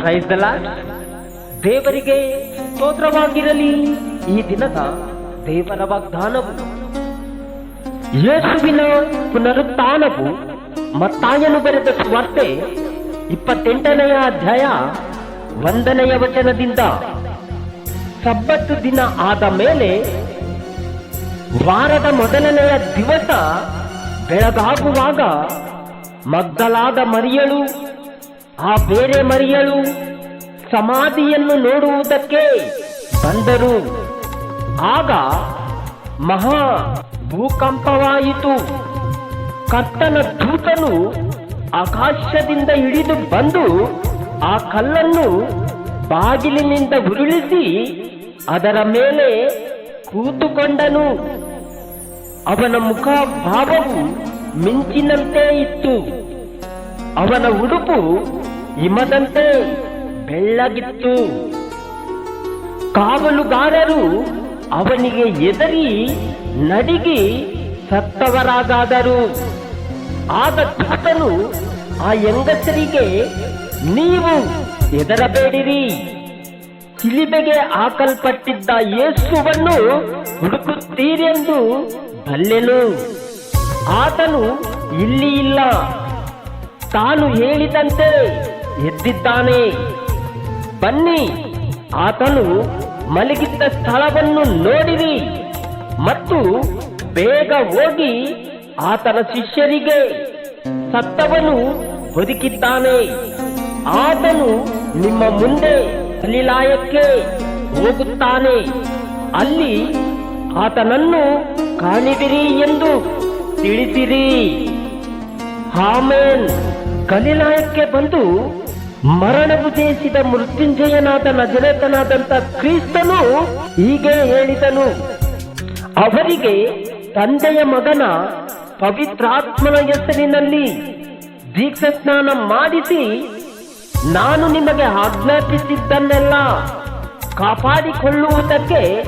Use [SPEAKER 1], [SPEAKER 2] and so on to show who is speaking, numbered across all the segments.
[SPEAKER 1] Praise ದೇವರಿಗೆ ಸ್ತೋತ್ರವಾಗಿರಲಿ ಈ ದಿನದ ದೇವರ ವಾಗ್ದಾನವು. ಯೇಸುವಿನ ಪುನರುತ್ಥಾನವು ಮತ್ತಾಯನು ಬರೆದ ಸುವಾರ್ತೆ ಇಪ್ಪತ್ತೆಂಟನೆಯ ಅಧ್ಯಾಯ ಒಂದನೆಯ ವಚನದಿಂದ ಸಬ್ಬತ್ತು ದಿನ ಆದ ಮೇಲೆ ವಾರದ ಮೊದಲನೆಯ ದಿವಸ ಬೆಳಗಾಗುವಾಗ ಮಗ್ದಲಾದ ಮರಿಯಳು, ಆ ಬೇರೆ ಮರಿಯಳು ಸಮಾಧಿಯನ್ನು ನೋಡುವುದಕ್ಕೆ ಬಂದರು. ಆಗ ಮಹಾ ಭೂಕಂಪವಾಯಿತು. ಕರ್ತನ ದೂತನು ಆಕಾಶದಿಂದ ಇಳಿದು ಬಂದು ಆ ಕಲ್ಲನ್ನು ಬಾಗಿಲಿನಿಂದ ಉರುಳಿಸಿ ಅದರ ಮೇಲೆ ಕೂತುಕೊಂಡನು. ಅವನ ಮುಖ ಭಾವವು ಮಿಂಚಿನಂತೆ ಇತ್ತು. ಅವನ ಉಡುಪು ಹಿಮದಂತೆ ಬೆಳ್ಳಗಿತ್ತು. ಕಾವಲುಗಾರರು ಅವನಿಗೆ ಎದರಿ ನಡಿಗಿ ಸತ್ತವರಾಗಾದರು. ಆಗ ದೂತನು ಆ ಹೆಂಗಸರಿಗೆ, ನೀವು ಎದರಬೇಡಿರಿ ಸಿಲಿಬೆಗೆ ಹಾಕಲ್ಪಟ್ಟಿದ್ದ ಯೇಸುವನ್ನು ಹುಡುಕುತ್ತೀರೆಂದು ಬಲ್ಲೆನು ಆತನು ಇಲ್ಲಿ ಇಲ್ಲ. ತಾನು ಹೇಳಿದಂತೆ ಎದ್ದಿದ್ದಾನೆ. ಬನ್ನಿ, ಆತನು ಮಲಗಿದ್ದ ಸ್ಥಳವನ್ನು ನೋಡಿರಿ ಮತ್ತು ಬೇಗ ಹೋಗಿ ಆತನ ಶಿಷ್ಯರಿಗೆ ಸತ್ತವನು ಬದುಕಿದ್ದಾನೆ. ಆತನು ನಿಮ್ಮ ಮುಂದೆ ಲೀಲಾಯಕ್ಕೆ ಹೋಗುತ್ತಾನೆ. ಅಲ್ಲಿ ಆತನನ್ನು ಕಾಣಿದಿರಿ ಎಂದು ತಿಳಿಸಿರಿ. ಆಮೇನ್. ಕಲಿಲಾಯಕ್ಕೆ ಬಂದು ಮರಣ ಉದ್ದೇಶಿದ ಮೃತ್ಯುಂಜಯನಾದ ನಜರೇತನಾದಂತ ಕ್ರಿಸ್ತನು ಹೀಗೆ ಹೇಳಿದನು. ಅವರಿಗೆ ತಂದೆಯ ಮಗನ ಪವಿತ್ರಾತ್ಮನ ಹೆಸರಿನಲ್ಲಿ ದೀಕ್ಷ ಸ್ನಾನ ಮಾಡಿಸಿ ನಾನು ನಿಮಗೆ ಆಜ್ಞಾಪಿಸಿದ್ದನ್ನೆಲ್ಲ ಕಾಪಾಡಿಕೊಳ್ಳುವುದಕ್ಕೆ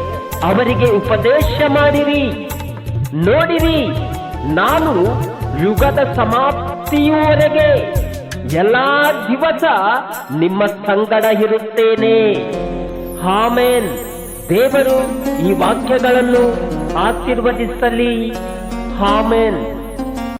[SPEAKER 1] ಅವರಿಗೆ ಉಪದೇಶ ಮಾಡಿರಿ. ನೋಡಿರಿ, ನಾನು ಯುಗದ ಸಮಾಪ್ತಿಯುವರೆಗೆ ಎಲ್ಲಾ ದಿವಸ ನಿಮ್ಮ ಸಂಗಡ ಇರುತ್ತೇನೆ. ಆಮೇನ್. ದೇವರು ಈ ವಾಕ್ಯಗಳನ್ನು ಆಶೀರ್ವದಿಸಲಿ. ಆಮೇನ್.